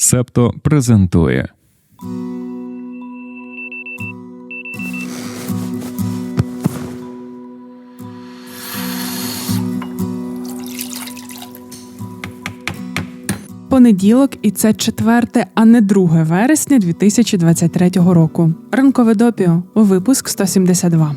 Септо презентує. Понеділок, і це 4, а не 2 вересня 2023 року. Ранкове допіо. Випуск 172.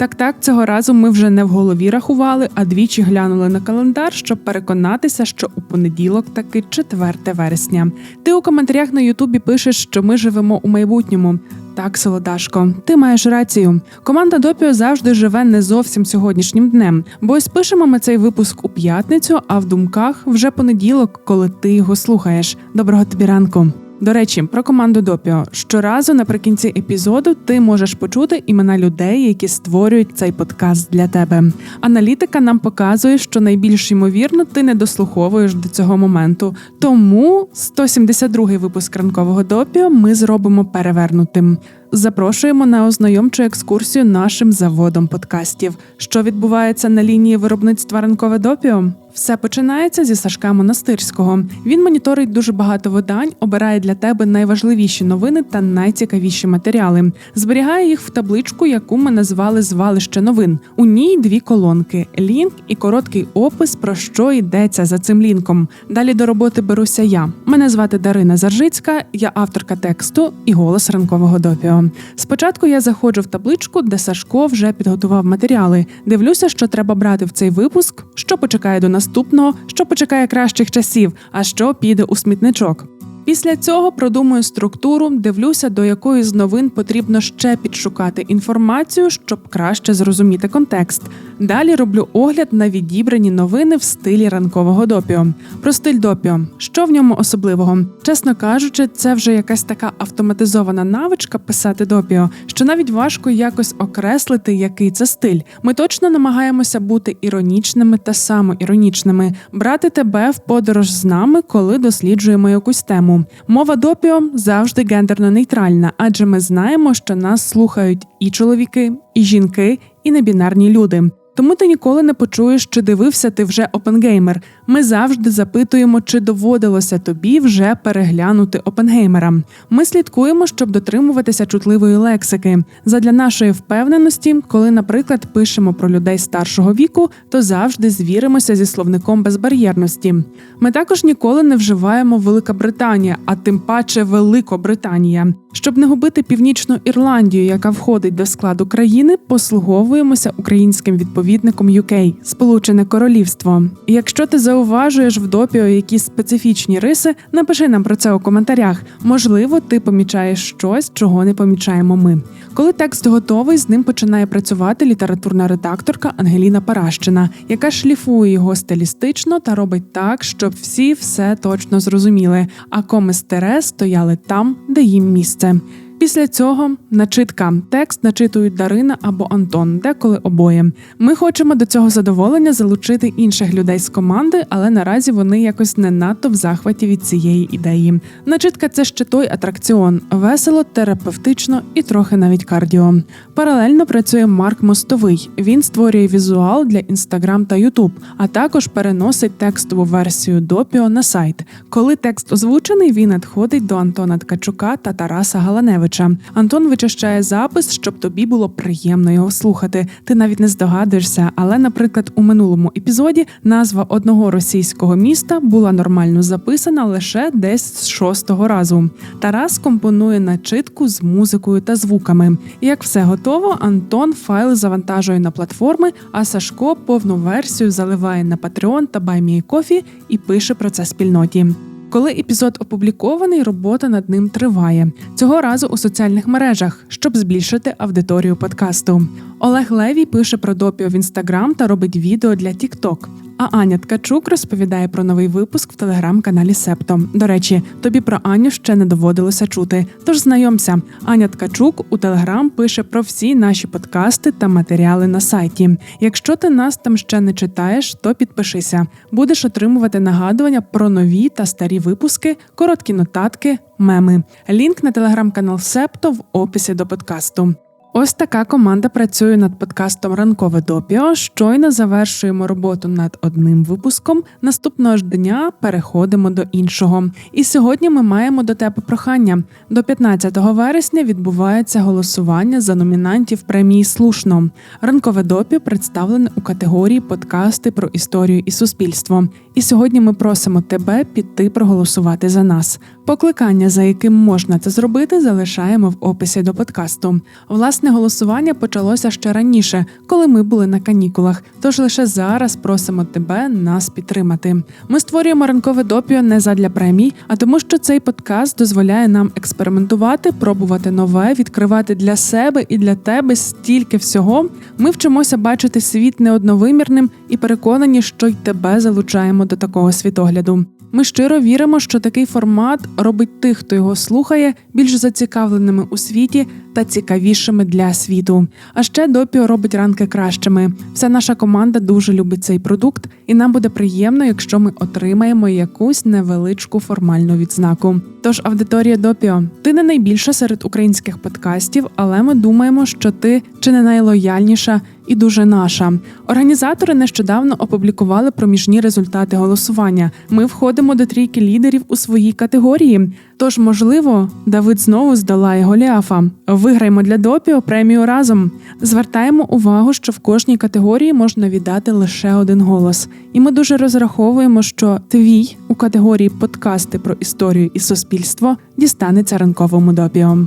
Так, так, цього разу ми вже не в голові рахували, а двічі глянули на календар, щоб переконатися, що у понеділок таки 4 вересня. Ти у коментарях на Ютубі пишеш, що ми живемо у майбутньому. Так, Солодашко, ти маєш рацію. Команда Допіо завжди живе не зовсім сьогоднішнім днем, бо ось пишемо ми цей випуск у п'ятницю, а в думках вже понеділок, коли ти його слухаєш. Доброго тобі ранку. До речі, про команду Допіо щоразу наприкінці епізоду ти можеш почути імена людей, які створюють цей подкаст для тебе. Аналітика нам показує, що найбільш ймовірно ти не дослуховуєш до цього моменту. Тому 172-й випуск ранкового допіо ми зробимо перевернутим. Запрошуємо на ознайомчу екскурсію нашим заводом подкастів. Що відбувається на лінії виробництва ранкове допіо? Все починається зі Сашка Монастирського. Він моніторить дуже багато видань, обирає для тебе найважливіші новини та найцікавіші матеріали. Зберігає їх в табличку, яку ми назвали звалище новин. У ній дві колонки: лінк і короткий опис, про що йдеться за цим лінком. Далі до роботи беруся я. Мене звати Дарина Заржицька, я авторка тексту і голос ранкового допіо. Спочатку я заходжу в табличку, де Сашко вже підготував матеріали. Дивлюся, що треба брати в цей випуск, що почекає до наступного, що почекає кращих часів, а що піде у смітничок. Після цього продумую структуру, дивлюся, до якої з новин потрібно ще підшукати інформацію, щоб краще зрозуміти контекст. Далі роблю огляд на відібрані новини в стилі ранкового допіо. Про стиль допіо, що в ньому особливого? Чесно кажучи, це вже якась така автоматизована навичка писати допіо, що навіть важко якось окреслити, який це стиль. Ми точно намагаємося бути іронічними та самоіронічними, брати тебе в подорож з нами, коли досліджуємо якусь тему. Мова допіо завжди гендерно нейтральна, адже ми знаємо, що нас слухають і чоловіки, і жінки, і небінарні люди. Тому ти ніколи не почуєш, чи дивився ти вже Опенгеймер. Ми завжди запитуємо, чи доводилося тобі вже переглянути Опенгеймера. Ми слідкуємо, щоб дотримуватися чутливої лексики. Задля нашої впевненості, коли, наприклад, пишемо про людей старшого віку, то завжди звіримося зі словником безбар'єрності. Ми також ніколи не вживаємо Велика Британія, а тим паче Великобританія. Щоб не губити північну Ірландію, яка входить до складу країни, послуговуємося українським відповідником UK – Сполучене Королівство. Якщо ти зауважуєш в допіо якісь специфічні риси, напиши нам про це у коментарях. Можливо, ти помічаєш щось, чого не помічаємо ми. Коли текст готовий, з ним починає працювати літературна редакторка Ангеліна Паращина, яка шліфує його стилістично та робить так, щоб всі все точно зрозуміли. А з стояли там, де їм місце. Після цього начитка текст начитують Дарина або Антон, деколи обоє. Ми хочемо до цього задоволення залучити інших людей з команди, але наразі вони якось не надто в захваті від цієї ідеї. Начитка це ще той атракціон, весело, терапевтично і трохи навіть кардіо. Паралельно працює Марк Мостовий. Він створює візуал для інстаграм та Ютуб, а також переносить текстову версію допіо на сайт. Коли текст озвучений, він надходить до Антона Ткачука та Тараса Галаневича. Антон вичищає запис, щоб тобі було приємно його слухати. Ти навіть не здогадуєшся, але, наприклад, у минулому епізоді назва одного російського міста була нормально записана лише десь з шостого разу. Тарас компонує начитку з музикою та звуками. Як все готово, Антон файл завантажує на платформи, а Сашко повну версію заливає на Patreon та BuyMeACoffee і пише про це спільноті. Коли епізод опублікований, робота над ним триває цього разу у соціальних мережах, щоб збільшити аудиторію подкасту. Олег Левій пише про допіо в інстаграм та робить відео для TikTok. А Аня Ткачук розповідає про новий випуск в телеграм-каналі Септо. До речі, тобі про Аню ще не доводилося чути. Тож знайомся, Аня Ткачук у телеграм пише про всі наші подкасти та матеріали на сайті. Якщо ти нас там ще не читаєш, то підпишися. Будеш отримувати нагадування про нові та старі випуски, короткі нотатки, меми. Лінк на телеграм-канал Септо в описі до подкасту. Ось така команда працює над подкастом Ранкове допіо. Щойно завершуємо роботу над одним випуском. Наступного ж дня переходимо до іншого. І сьогодні ми маємо до тебе прохання. До 15 вересня відбувається голосування за номінантів премії Слушно. Ранкове допіо представлене у категорії подкасти про історію і суспільство. І сьогодні ми просимо тебе піти проголосувати за нас. Покликання, за яким можна це зробити, залишаємо в описі до подкасту. Власне голосування почалося ще раніше, коли ми були на канікулах. Тож лише зараз просимо тебе нас підтримати. Ми створюємо ранкове допіо не задля премій, а тому, що цей подкаст дозволяє нам експериментувати, пробувати нове, відкривати для себе і для тебе стільки всього. Ми вчимося бачити світ неодновимірним і переконані, що й тебе залучаємо до такого світогляду. Ми щиро віримо, що такий формат робить тих, хто його слухає, більш зацікавленими у світі та цікавішими для світу. А ще допіо робить ранки кращими. Вся наша команда дуже любить цей продукт, і нам буде приємно, якщо ми отримаємо якусь невеличку формальну відзнаку. Тож, аудиторія допіо, ти не найбільша серед українських подкастів, але ми думаємо, що ти чи не найлояльніша і дуже наша. Організатори нещодавно опублікували проміжні результати голосування. Ми входимо до трійки лідерів у своїй категорії. Тож, можливо, Давид знову здолає Голіафа. Виграємо для допіо премію разом. Звертаємо увагу, що в кожній категорії можна віддати лише один голос. І ми дуже розраховуємо, що твій у категорії подкасти про історію і суспільство дістанеться ранковому допіо.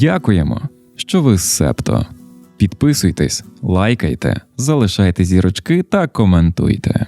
Дякуємо, що ви з Септо. Підписуйтесь, лайкайте, залишайте зірочки та коментуйте.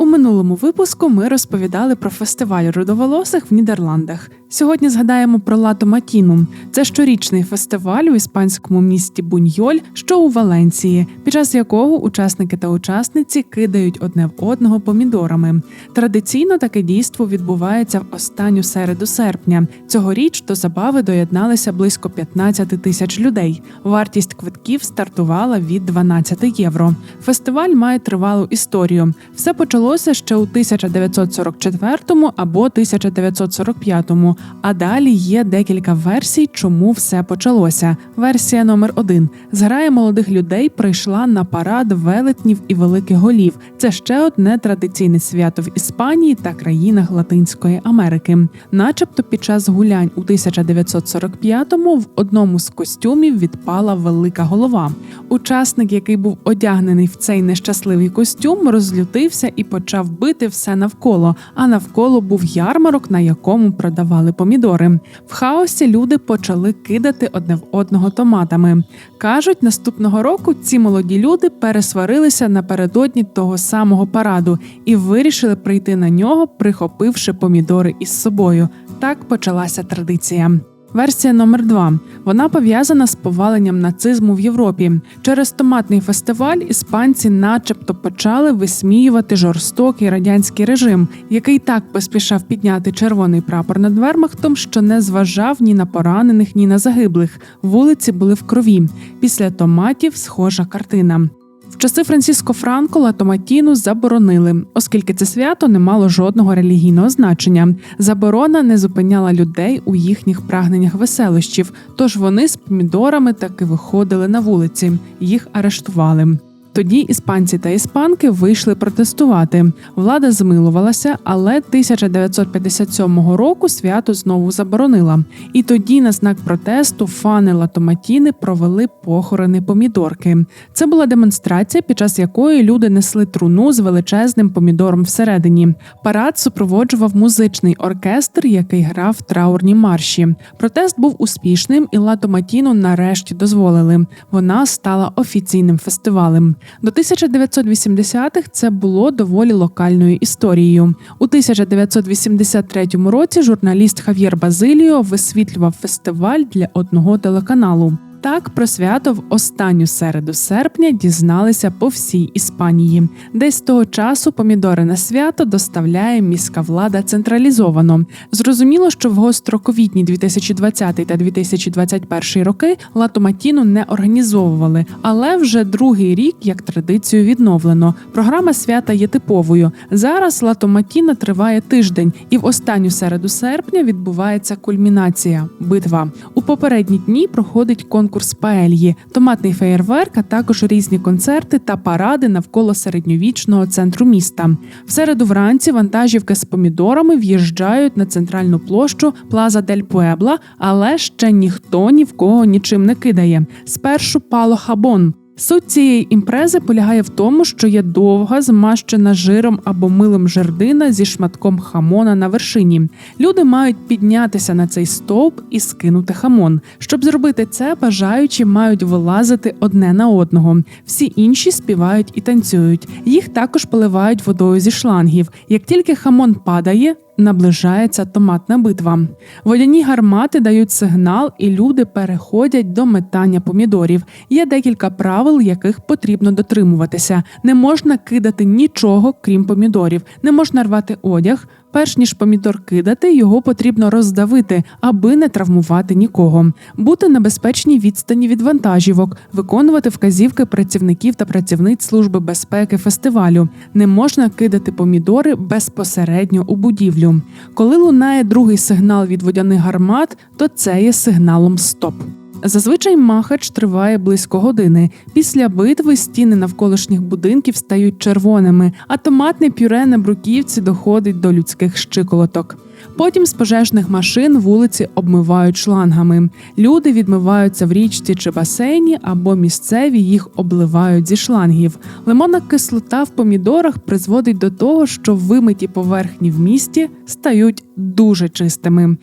У минулому випуску ми розповідали про фестиваль рудоволосих в Нідерландах. Сьогодні згадаємо про Лато Матіну. Це щорічний фестиваль у іспанському місті Буньйоль, що у Валенції, під час якого учасники та учасниці кидають одне в одного помідорами. Традиційно таке дійство відбувається в останню середу серпня. Цьогоріч до забави доєдналися близько 15 тисяч людей. Вартість квитків стартувала від 12 євро. Фестиваль має тривалу історію. Все почалося ще у 1944 або 1945 а далі є декілька версій, чому все почалося. Версія номер один: зграя молодих людей прийшла на парад велетнів і великих голів. Це ще одне традиційне свято в Іспанії та країнах Латинської Америки. Начебто, під час гулянь у 1945-му в одному з костюмів відпала велика голова. Учасник, який був одягнений в цей нещасливий костюм, розлютився і почав бити все навколо. А навколо був ярмарок, на якому продавали помідори. В хаосі люди почали кидати одне в одного томатами. Кажуть, наступного року ці молоді люди пересварилися напередодні того самого параду і вирішили прийти на нього, прихопивши помідори із собою. Так почалася традиція. Версія номер два вона пов'язана з поваленням нацизму в Європі. Через томатний фестиваль іспанці, начебто, почали висміювати жорстокий радянський режим, який так поспішав підняти червоний прапор над Вермахтом, що не зважав ні на поранених, ні на загиблих. Вулиці були в крові. Після томатів схожа картина. В часи Франциско Франко латоматіну заборонили, оскільки це свято не мало жодного релігійного значення. Заборона не зупиняла людей у їхніх прагненнях веселощів, тож вони з помідорами таки виходили на вулиці. Їх арештували. Тоді іспанці та іспанки вийшли протестувати. Влада змилувалася, але 1957 року свято знову заборонила. І тоді, на знак протесту, фани Латоматіни провели похорони помідорки. Це була демонстрація, під час якої люди несли труну з величезним помідором всередині. Парад супроводжував музичний оркестр, який грав траурні марші. Протест був успішним, і Латоматіну нарешті дозволили. Вона стала офіційним фестивалем. До 1980-х це було доволі локальною історією. У 1983 році журналіст Хав'єр Базиліо висвітлював фестиваль для одного телеканалу. Так про свято в останню середу серпня дізналися по всій Іспанії. Десь того часу помідори на свято доставляє міська влада централізовано. Зрозуміло, що в гостроковітні 2020 та 2021 роки латоматіну не організовували, але вже другий рік як традицію відновлено. Програма свята є типовою. Зараз латоматіна триває тиждень, і в останню середу серпня відбувається кульмінація битва. У попередні дні проходить конкурс паельї, томатний феєрверк, а також різні концерти та паради навколо середньовічного центру міста. В середу вранці вантажівки з помідорами в'їжджають на центральну площу Плаза дель Пуебла, але ще ніхто ні в кого нічим не кидає. Спершу пало хабон. Суть цієї імпрези полягає в тому, що є довга, змащена жиром або милом жердина зі шматком хамона на вершині. Люди мають піднятися на цей стовп і скинути хамон. Щоб зробити це, бажаючі мають вилазити одне на одного. Всі інші співають і танцюють. Їх також поливають водою зі шлангів. Як тільки хамон падає, Наближається томатна битва. Водяні гармати дають сигнал, і люди переходять до метання помідорів. Є декілька правил, яких потрібно дотримуватися. Не можна кидати нічого, крім помідорів, не можна рвати одяг. Перш ніж помідор кидати, його потрібно роздавити, аби не травмувати нікого. Бути на безпечній відстані від вантажівок, виконувати вказівки працівників та працівниць служби безпеки фестивалю. Не можна кидати помідори безпосередньо у будівлю. Коли лунає другий сигнал від водяних гармат, то це є сигналом стоп. Зазвичай махач триває близько години. Після битви стіни навколишніх будинків стають червоними, а томатне пюре на бруківці доходить до людських щиколоток. Потім з пожежних машин вулиці обмивають шлангами. Люди відмиваються в річці чи басейні, або місцеві їх обливають зі шлангів. Лимонна кислота в помідорах призводить до того, що вимиті поверхні в місті стають дуже чистими.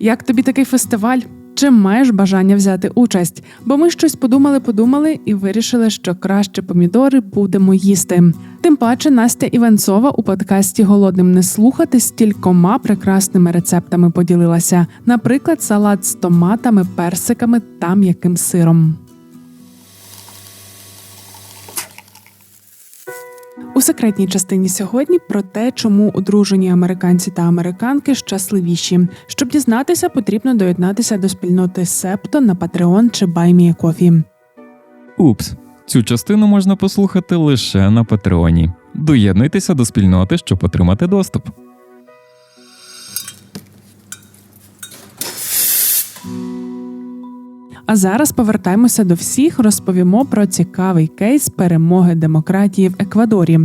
Як тобі такий фестиваль? Чи маєш бажання взяти участь? Бо ми щось подумали, подумали і вирішили, що краще помідори будемо їсти. Тим паче Настя Іванцова у подкасті Голодним не слухати стількома прекрасними рецептами поділилася. Наприклад, салат з томатами, персиками та м'яким сиром. У секретній частині сьогодні про те, чому одружені американці та американки щасливіші. Щоб дізнатися, потрібно доєднатися до спільноти Септо на Patreon чи BuyMeACoffee. Упс, цю частину можна послухати лише на Патреоні. Доєднуйтеся до спільноти, щоб отримати доступ. А зараз повертаємося до всіх, розповімо про цікавий кейс перемоги демократії в Еквадорі.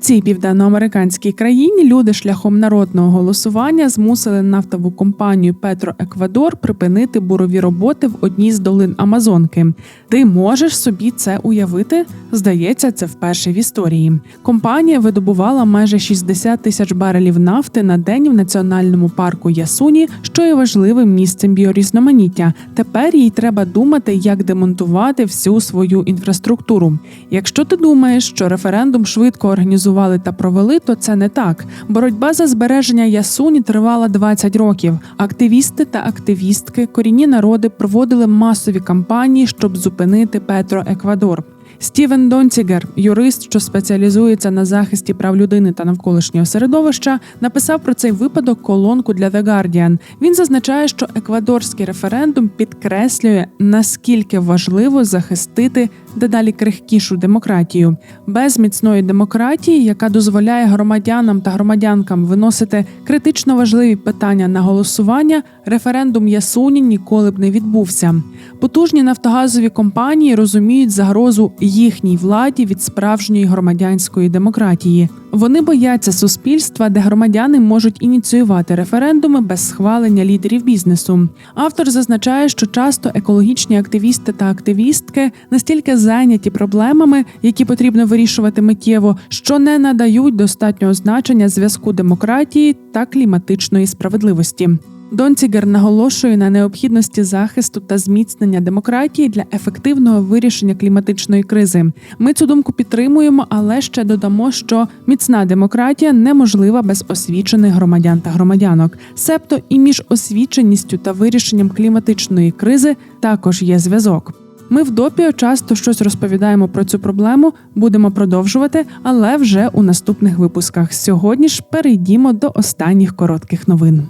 Цій південноамериканській країні люди шляхом народного голосування змусили нафтову компанію Петро Еквадор припинити бурові роботи в одній з долин Амазонки. Ти можеш собі це уявити? Здається, це вперше в історії. Компанія видобувала майже 60 тисяч барелів нафти на день в національному парку Ясуні, що є важливим місцем біорізноманіття. Тепер їй треба думати, як демонтувати всю свою інфраструктуру. Якщо ти думаєш, що референдум швидко організували та провели, то це не так. Боротьба за збереження Ясуні тривала 20 років. Активісти та активістки, корінні народи проводили масові кампанії, щоб зупинити Петро Еквадор. Стівен Донцігер, юрист, що спеціалізується на захисті прав людини та навколишнього середовища, написав про цей випадок колонку для The Guardian. Він зазначає, що еквадорський референдум підкреслює наскільки важливо захистити дедалі крихкішу демократію. Без міцної демократії, яка дозволяє громадянам та громадянкам виносити критично важливі питання на голосування, референдум Ясуні ніколи б не відбувся. Потужні нафтогазові компанії розуміють загрозу їхній владі від справжньої громадянської демократії. Вони бояться суспільства, де громадяни можуть ініціювати референдуми без схвалення лідерів бізнесу. Автор зазначає, що часто екологічні активісти та активістки настільки зайняті проблемами, які потрібно вирішувати миттєво, що не надають достатнього значення зв'язку демократії та кліматичної справедливості. Донцігер наголошує на необхідності захисту та зміцнення демократії для ефективного вирішення кліматичної кризи. Ми цю думку підтримуємо, але ще додамо, що міцна демократія неможлива без освічених громадян та громадянок. Себто і між освіченістю та вирішенням кліматичної кризи також є зв'язок. Ми в допіо часто щось розповідаємо про цю проблему, будемо продовжувати, але вже у наступних випусках. Сьогодні ж перейдімо до останніх коротких новин.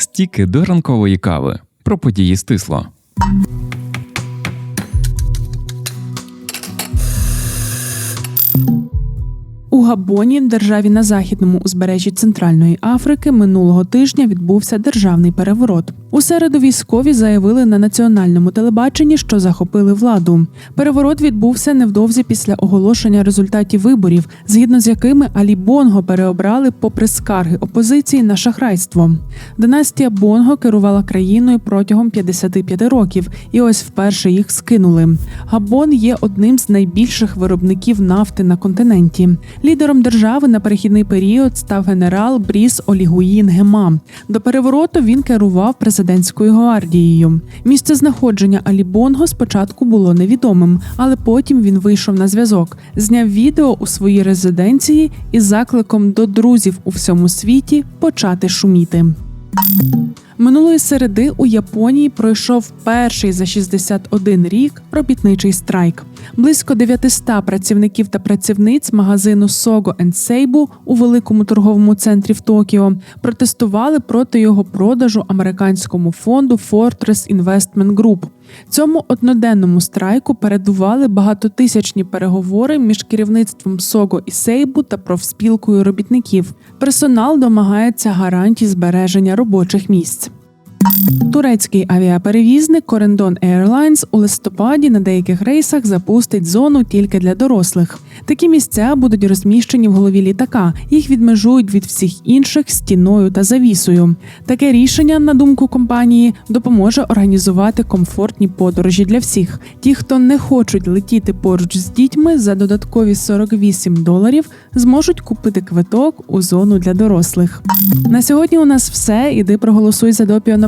Стіки до ранкової кави. Про події стисло. У Габоні, державі на західному узбережжі Центральної Африки, минулого тижня відбувся державний переворот. У середу військові заявили на національному телебаченні, що захопили владу. Переворот відбувся невдовзі після оголошення результатів виборів, згідно з якими Алі Бонго переобрали попри скарги опозиції на шахрайство. Династія Бонго керувала країною протягом 55 років, і ось вперше їх скинули. Габон є одним з найбільших виробників нафти на континенті. Лідером держави на перехідний період став генерал Бріс Олігуїн Гема. До перевороту він керував президентською гвардією. Місце знаходження Алі Бонго спочатку було невідомим, але потім він вийшов на зв'язок, зняв відео у своїй резиденції із закликом до друзів у всьому світі почати шуміти. Минулої середи у Японії пройшов перший за 61 рік робітничий страйк. Близько 900 працівників та працівниць магазину Sogo Seibu у великому торговому центрі в Токіо протестували проти його продажу американському фонду Fortress Investment Group. Цьому одноденному страйку передували багатотисячні переговори між керівництвом Сого і Сейбу та профспілкою робітників. Персонал домагається гарантій збереження робочих місць. Турецький авіаперевізник Corendon Airlines у листопаді на деяких рейсах запустить зону тільки для дорослих. Такі місця будуть розміщені в голові літака. Їх відмежують від всіх інших стіною та завісою. Таке рішення, на думку компанії, допоможе організувати комфортні подорожі для всіх. Ті, хто не хочуть летіти поруч з дітьми за додаткові 48 доларів, зможуть купити квиток у зону для дорослих. На сьогодні у нас все. Іди проголосуй за допіо на